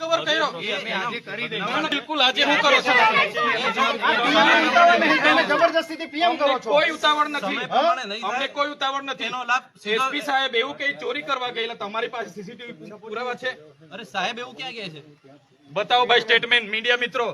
Recover કર્યો. બિલકુલ આજે હું કરો છો? તમે જબરજસ્તીથી પીએમ કરો છો? કોઈ ઉતાવળ નથી. અમને કોઈ ઉતાવળ નથી. એનો લાભ એસપી સાહેબ એવું કઈ ચોરી કરવા ગયેલા તમારી પાસે સીસીટીવી પુરાવા છે? અરે સાહેબ એવું ક્યાં કહે છે? બતાવો ભાઈ સ્ટેટમેન્ટ મીડિયા મિત્રો.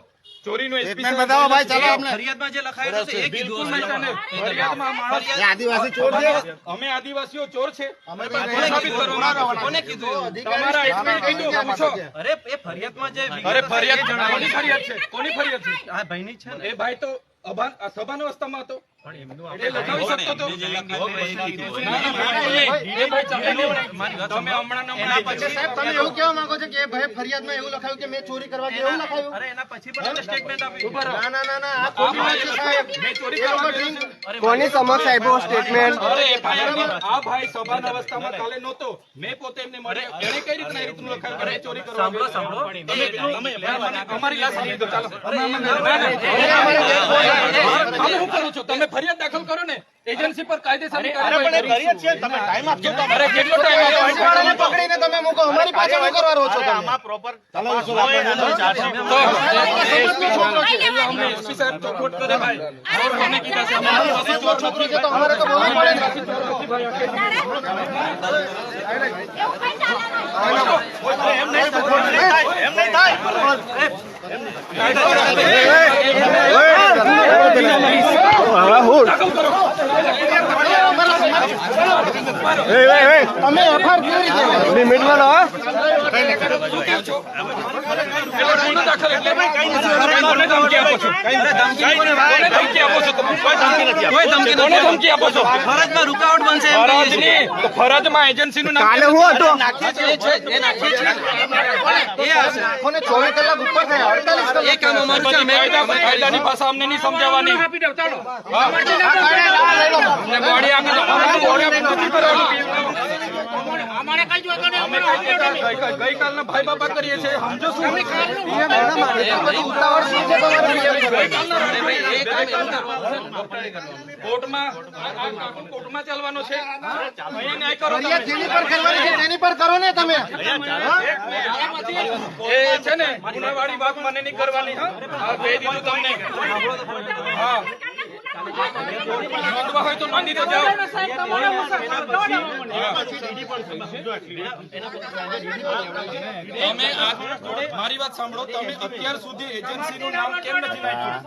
ચોરીનું એસપી બતાવો ભાઈ, ચાલો અમને. ફરિયાદમાં જે લખાયેલું છે એ કીધું નહીં હશે. તને. ફરિયાદમાં માણસ આદિવાસી ચોર છે. અમે આદિવાસીઓ ચોર છે. અમે કોને કીધું? કરવા માંગો. કોને કીધું એવું? તમારા એસપી કીધું પૂછો અરે એ ફરિયાદમાં જે અરે ફરિયાદ કોની ફરિયાદ છે. કોની ફરિયાદ છે? આ ભાઈની છે ને. એ ભાઈ તો અભાન સભાન અવસ્થામાં હતો એ લખાવી શકતો હતો એમને જે લખાયું એ કીધું. ના, ના, ભાઈ, એ- એ ભાઈ ચાલે. મારી વાત તમે સાંભળો. હમણાં ને એના હમણાં પછી સાહેબ તમે એવું કહેવા માંગો છો કે ભાઈ ફરિયાદમાં એવું લખાયું કે મેં ચોરી કરવા ગયો એવું લખાયું અરે એના પછી પણ એમને સ્ટેટમેન્ટ આપ્યું ના ના ના ના આ ખોટી વાત છે સાહેબ મેં ચોરી એ લોકો કરવા ડ્રિંક અરે કોની સમક્ષ આપ્યો સ્ટેટમેન્ટ આ ભાઈ સભાન અવસ્થામાં કાલે નહોતો મેં પોતે એમને મળ્યા એને કઈ રીતના એ રીતનું લખાયું કે ચોરી કરવા સાંભળો સાંભળો તમે તમે અમારી દો ચાલો અમે હું કરું છું તમે ફરિયાદ દાખલ કરો ને એજન્સી પર કાયદેસરની કાર્યવાહી કરીશું. તમે ટાઈમ આપજો અરે કેટલો ટાઈમ વાળાને પકડીને તમે મૂકો અમારી પાસે શું કરવા રહો છો તમે તો એસપી છોકરો છે એટલે અમને એસપી સાહેબ ચોખવટ કરે ભાઈ ઓર કોને કીધા છે અમારી પાસે ચોર છોકરો છે તો અમારે તો બોલવું પડે ને એમ નહીં થાય એમ નહીં થાય એમ નહીં ધમકી ¡Abajo! તમે કોઈ ધમકી નથી કોઈ ધમકી કોને ધમકી આપો છો? ફરજમાં રૂકાવટ બનશે એમ કહીએ છીએ. તો ફરજમાં એજન્સીનું નામ કાલે હું હતો? ચોવીસ કલાક ઉપર થયા. અડતાલીસ કલાક. એ કામ અમારું છે અમે કાયદાની ભાષા અમને નહીં સમજાવવાની હા. અમને બોડી આપી દો અમને બોડી આપી નથી કરવાનું. અમે ગઈ- ગઈ- ગઈકાલના ભાઈ બાપા કરીએ છીએ. સમજો શું. કોર્ટમાં કોર્ટમાં ચાલવાનો છે. તેની પર કરો ને તમે. એ છે ને ગુનાવાળી વાત મને નહીં કરવાની હા? કહી દીધું તમને. હા. નોંધવા હોય તો નોંધી તો જાઓ. તમે મારી વાત સાંભળો. તમે અત્યાર સુધી એજન્સીનું નામ કેમ નથી નાખ્યું